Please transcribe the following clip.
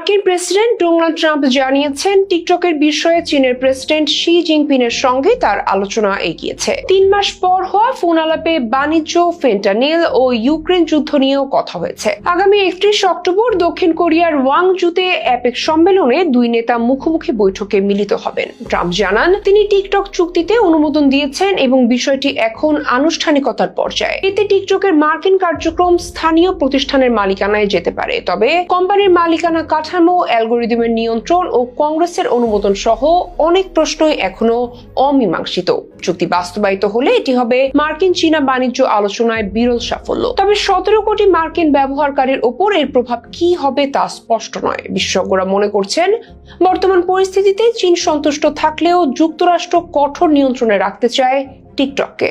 মার্কিন president Donald Trump জানিয়েছেন, টিকটকের বিষয়ে চীনের প্রেসিডেন্ট শি জিনপিংয়ের সঙ্গে তার আলোচনা এগিয়েছে। তিন মাস পর হওয়া ফোন আলাপে বাণিজ্য, ফেন্টানিল ও ইউক্রেন যুদ্ধ নিয়েও কথা হয়েছে। আগামী একত্রিশ অক্টোবর দক্ষিণ কোরিয়ার ওয়াংজুতে অ্যাপেক সম্মেলনে দুই নেতা মুখোমুখি বৈঠকে মিলিত হবেন। ট্রাম্প জানান, তিনি টিকটক চুক্তিতে অনুমোদন দিয়েছেন এবং বিষয়টি এখন আনুষ্ঠানিকতার পর্যায়ে। এতে টিকটকের মার্কিন কার্যক্রম স্থানীয় প্রতিষ্ঠানের মালিকানায় যেতে পারে। তবে কোম্পানির মালিকানা কাঠামো, অ্যালগোরিদমের নিয়ন্ত্রণ ও কংগ্রেসের অনুমোদন সহ অনেক প্রশ্নই এখনও অমীমাংসিত। চুক্তি বাস্তবায়িত হলে এটি হবে মার্কিন চীনা বাণিজ্য আলোচনায় বিরল সাফল্য। তবে সতেরো কোটি মার্কিন ব্যবহারকারীর ওপর এর প্রভাব কি হবে তা স্পষ্ট নয়। বিশেষজ্ঞরা মনে করছেন, বর্তমান পরিস্থিতিতে চীন সন্তুষ্ট থাকলেও যুক্তরাষ্ট্র কঠোর নিয়ন্ত্রণে রাখতে চায় টিকটককে।